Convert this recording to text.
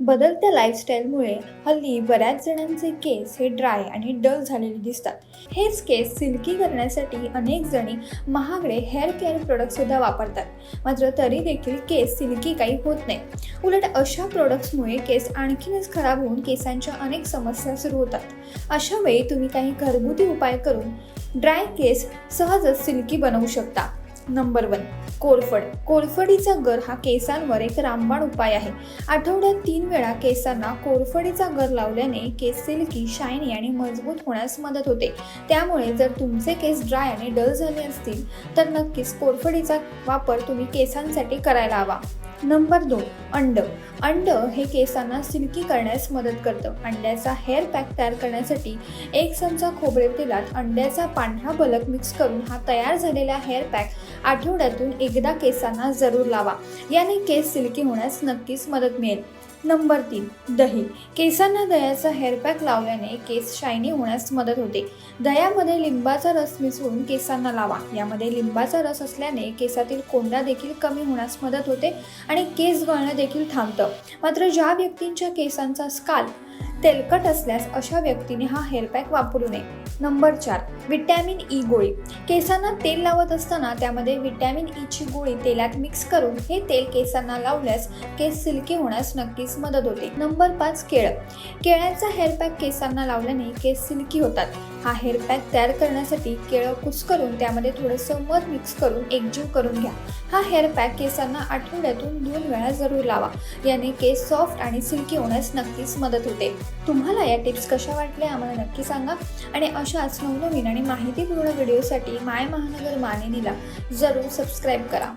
बदलत्या लाईफस्टाईलमुळे हल्ली बऱ्याच जणांचे केस हे ड्राय आणि डल झालेले दिसतात. हेच केस सिल्की करण्यासाठी अनेक जणी महागडे हेअर केअर प्रोडक्टसुद्धा वापरतात. मात्र तरी देखील केस सिल्की काही होत नाही. उलट अशा प्रोडक्ट्समुळे केस आणखीनच खराब होऊन केसांच्या अनेक समस्या सुरू होतात. अशा वेळी तुम्ही काही घरगुती उपाय करून ड्राय केस सहजच सिल्की बनवू शकता. नंबर वन कोरफड. कोरफडीचा गर हा केसांवर एक रामबाण उपाय आहे. आठवड्यात तीन वेळा केसांना कोरफडीचा गर लावल्याने केस सिल्की शायनी आणि मजबूत होण्यास मदत होते. त्यामुळे जर तुमचे केस ड्राय आणि डल झाले असतील तर नक्कीच कोरफडीचा वापर तुम्ही केसांसाठी करायला हवा. नंबर दोन अंड. अंड हे केसांना सिल्की करण्यास मदत करतं. अंड्याचा हेअर पॅक तयार करण्यासाठी एक चमचा खोबरे तेलात अंड्याचा पांढरा बलक मिक्स करून हा तयार झालेला हेअर पॅक आठवड्यातून एकदा केसांना जरूर लावा. याने केस सिल्की होण्यास नक्कीच मदत मिळेल. नंबर तीन दही. केसांना दह्याचा हेअर पॅक लावल्याने केस शायनी होण्यास मदत होते. दह्यामध्ये लिंबाचा रस मिसळून केसांना लावा. यामध्ये लिंबाचा रस असल्याने केसातील कोंडा देखील कमी होण्यास मदत होते आणि केस गळणं देखील थांबतं. मात्र ज्या व्यक्तींच्या केसांचा स्काल तेलकट असल्यास अशा व्यक्तीने हा हेअर पॅक वापरू नये. नंबर चार विटॅमिन ई e गोळी. केसांना तेल लावत असताना त्यामध्ये विटॅमिन ईची e गोळी तेलात मिक्स करून हे तेल केसांना लावल्यास केस सिल्की होण्यास नक्कीच मदत होते. नंबर पाच केळं. केळ्याचा हेअर पॅक केसांना लावल्याने केस सिल्की होतात. हा हेअर पॅक तयार करण्यासाठी केळं कुस्करून त्यामध्ये थोडंसं मध मिक्स करून एकजीव करून घ्या. हा हेअर पॅक केसांना आठवड्यातून दोन वेळा जरूर लावा. याने केस सॉफ्ट आणि सिल्की होण्यास नक्कीच मदत होते. तुम्हाला या टिप्स कशा वाटल्या आम्हाला नक्की सांगा. आणि अशाच नवनवीन आणि माहितीपूर्ण व्हिडिओसाठी माय महानगर मानिनीला जरूर सबस्क्राईब करा.